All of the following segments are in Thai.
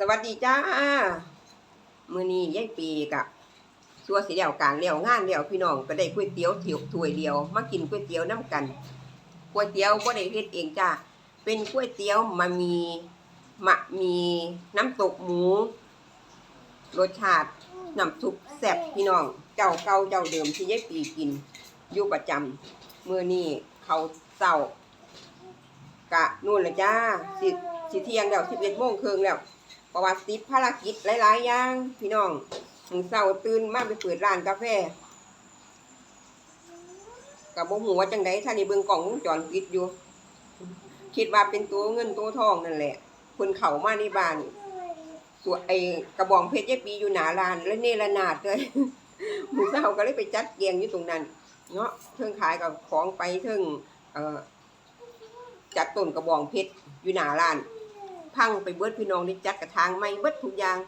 สวัสดีจ้า มือนี้ยายปีกะสัวสิเดียวการเลี้ยวงานเลี้ยวพี่น้องก็ได้ก๋วยเตี๋ยวเถียวถ้วยเดียว มากินก๋วยเตี๋ยวน้ำกันก๋วยเตี๋ยวบ่ได้เฮ็ดเองจ้าเป็นก๋วยเตี๋ยวมามีมะมีน้ำตกหมู รสชาติน้ำซุปแซ่บพี่น้อง เจ้าเก่าเจ้าเดิมที่ยายปีกินอยู่ประจำมื้อนี้เขาวเช้ากะนู่นละจ้าสิสิเที่ยงแล้ว11โมงครึ่งแล้ว เพราะว่าติดภารกิจหลาย ๆ อย่าง พี่น้องมึงเศร้าตื่นมาไปเปิดร้านกาแฟกับบ่ฮู้ว่าจังไดถ้านี่เบิ่งกล้องวงจรปิดอยู่ คิดว่าเป็นตัวเงินตัวทองนั่นแหละเพิ่นเข้ามาในบ้านตัวไอกระบองเพชรยายปีอยู่หนาร้าน แล้วเนรนาดเลยมึงเศร้าก็เลยไปจัดเกียงอยู่ตรงนั้นเนาะเทิงขายกับของไปเทิงจัดต้นกระบองเพชรอยู่หนาร้าน พังไปเบิดพี่น้องนี่จัดกระทางไม่เบิดทุกอย่าง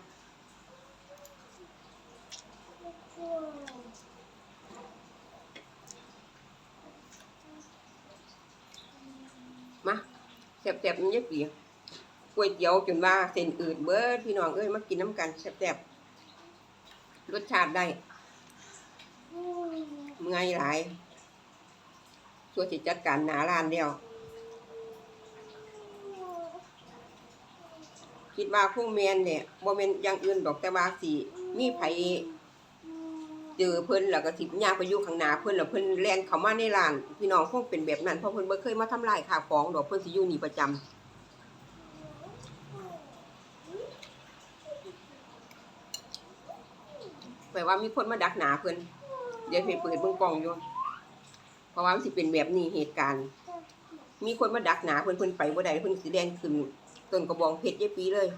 มาแซ่บๆมันยักเปียก๋วยเตี๋ยวจนว่าเส้นอืดเบิดพี่น้องเอ้ยมากินน้ำกันแซ่บๆรสชาติได้เมื่อยหลายส่วนสิจัดการหนาร้านเดียว คิดว่าพวกแมนเนี่ยบ่แมนอย่างอื่นดอกแต่ว่าสิมีไผเจอเพิ่นแล้วก็สิยางไปอยู่ข้างหน้าเพิ่นแล้วเพิ่นแล่นเข้ามาในร้าน พี่น้องคงเป็นแบบนั้นเพราะเพิ่นบ่เคยมาทำลายข้าวของดอกเพิ่นสิอยู่นี่ประจำแปลว่ามีคนมาดักหนาเพิ่นเดี๋ยวเพิ่นเปิดเบิ่งกล้องอยู่เพราะว่ามันสิเป็นแบบนี้เหตุการณ์ มีคนมาดักหนาเพิ่นเพิ่นไปบ่ได้เพิ่นสิแดงขึ้น ต้นกระบองเพชรยายปีเลย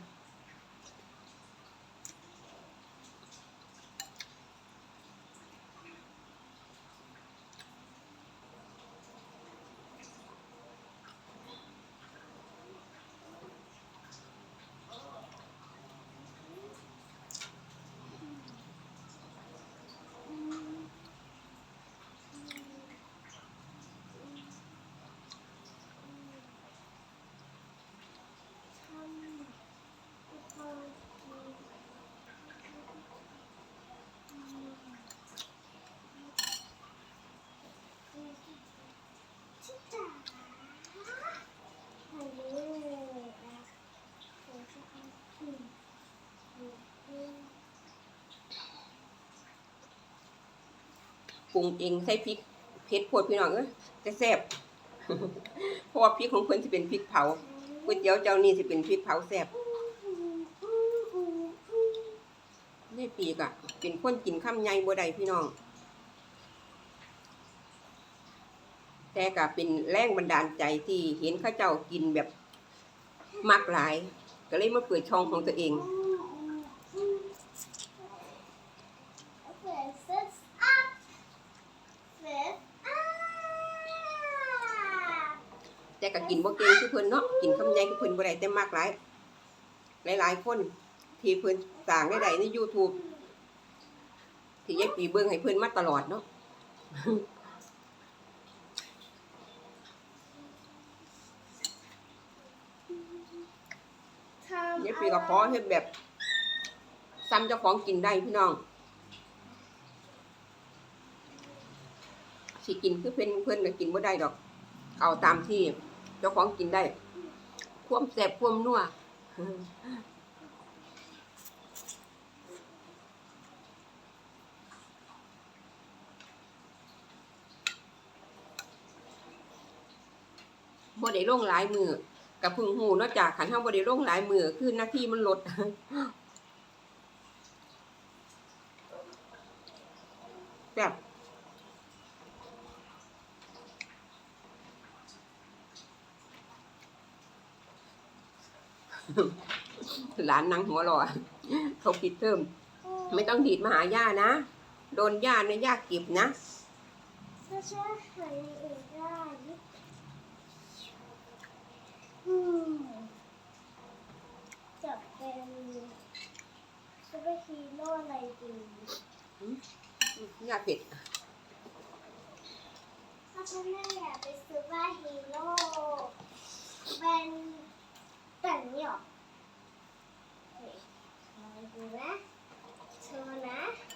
ปรุงเองใส่พริกเผ็ดโพดพี่น้องเอ้ยแต่แซ่บเพราะว่าพริกของเพิ่นสิเป็นพริกเผาก๋วยเตี๋ยวเจ้านี่สิเป็นพริกเผาแซ่บนี่ปีกอะเป็นคนกินข้ามใหญ่บ่ได้พี่น้อง แต่ก็เป็นแรงบันดาลใจที่เห็นข้าเจ้ากินแบบมากหลาย ก็เลยมาเปิดช่องของตัวเอง ก็กินบ่เก่งคือเพิ่นเนาะกินคำใหญ่คือเพิ่นบ่ได้แต่มากหลายหลายๆคนที่เพิ่นสร้างได้ใน YouTube ที่ยายปีเบิ่งให้เพิ่นมาตลอดเนาะยายปีก็ขอเฮ็ดแบบ ซ้ำเจ้าของกินได้พี่น้องสิกินคือเพิ่นเพิ่นก็กินบ่ได้ดอก เอาตามที่ เจ้าของกินได้ ความแซ่บความนัวบ่ได้ลงหลายมือกับพึ่งหูนอกจากขันเฮาบ่ได้ลงหลายมือคือหน้าที่มันลดแซ่บ หลานนางหัวหล่อเขาปิดเทอมไม่ต้องดีดมาหาย่านะ โดนย่าเนี่ยย่าเก็บนะถ้าช่วยหาอย่างอื่นได้อืมจะเป็นซูเปอร์ฮีโร่อะไรดีย่าเผ็ดถ้าฉันไม่อยากเป็นซูเปอร์ฮีโร่เป็น 아빠는요. 네. 얼굴에 손에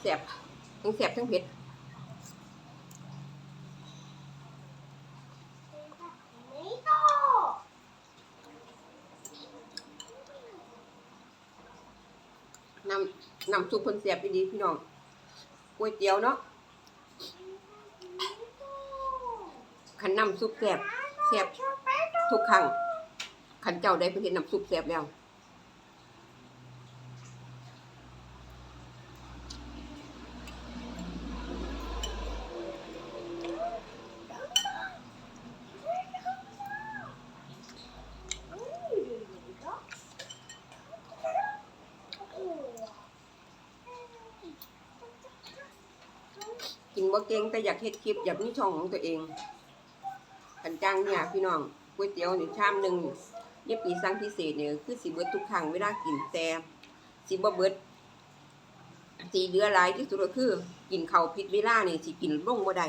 แซ่บทั้งแซ่บทั้งเผ็ดน้ำน้ำซุปเพิ่นแซ่บดีพี่น้องก๋วยเตี๋ยวเนาะคันนำซุปแซ่บแซ่บทุกครั้งคันเจ้าได้ไปเห็นน้ำซุปแซ่บแล้ว บ่เก่งแต่อยากเฮ็ดคลิปอยากมีช่องของตัวเองคันจ้างเนี่ยพี่น้องก๋วยเตี๋ยวนี่ชามหนึ่งเนี่ยปีสั่งพิเศษเนี่ยคือสิเบิดทุกครั้งเวลากินแต่สิบ่เบิดสีเหลือหลายที่สุดก็คือ กินเข้าวผิดเวลาเนี่ยสิกินลงบ่ได้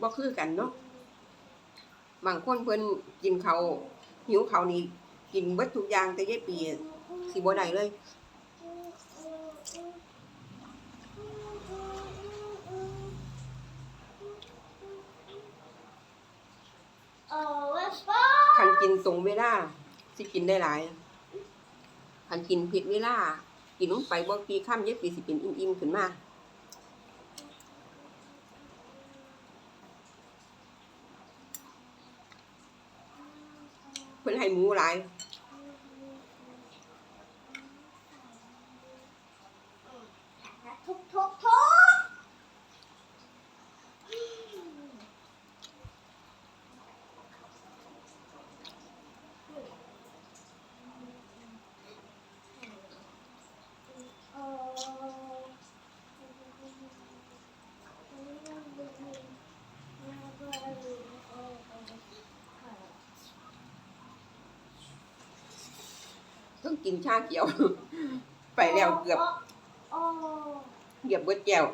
บ่คือกันเนาะบางคนเพิ่นกินเขาหิวเขานี่ กินเบิดทุกอย่างแต่ยายปีสิบ่ได้เลยคันกินตรงเวลาสิกินได้หลายคันกินผิดเวลากินลงไปบ่กี่ค่ำยายปีสิเป็นอิ่มๆขึ้นมา เพิ่นให้หมูหลาย ทุกทุกทุก ต้อง กินชาเขียว ไปแล้วเกือบโอ้เกือบเบิดแก้ว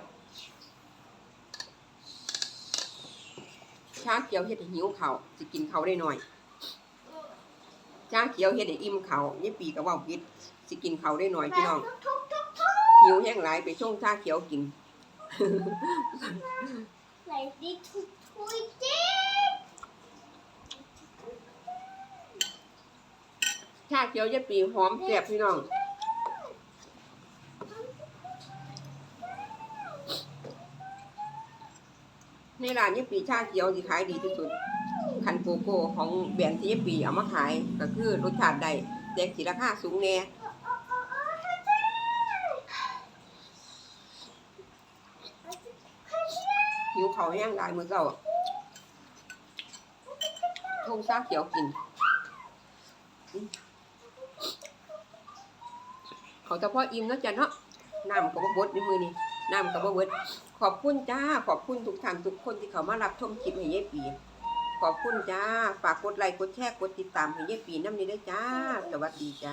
ชาเขียวเฮ็ดให้หิวข้าวสิกินข้าวได้หน่อยชาเขียวเฮ็ดให้อิ่มข้าวยายปีก็เว้าผิดสิกินข้าวได้หน่อยพี่น้องทุกทุกทุกทุกหิวแห้งหลายไปชงชาเขียวกินไหลดิทุกทุยจิ ชาเขียวยายปีหอมแซ่บพี่น้องในร้านยายปีชาเขียวสิขายดีที่สุด คันโกโก้ของแบรนด์ที่ยายปีเอามาขาย ก็คือรสชาติได้แต่สิราคาสูงแน่หิวเขาแห้งลายมือเช้าชงชาเขียวกิน เขาแต่พออิ่มเนาะจ้ะเนาะน้ำกับบดในมือนี่น้ำกับบดขอบคุณจ้า ขอบคุณทุกท่านทุกคนที่เขามารับชมคลิปให้เย้ปี ขอบคุณจ้า ฝากกดไลค์กดแชร์กดติดตามให้เย้ปีน้ำนี้ด้วยจ้า สวัสดีจ้า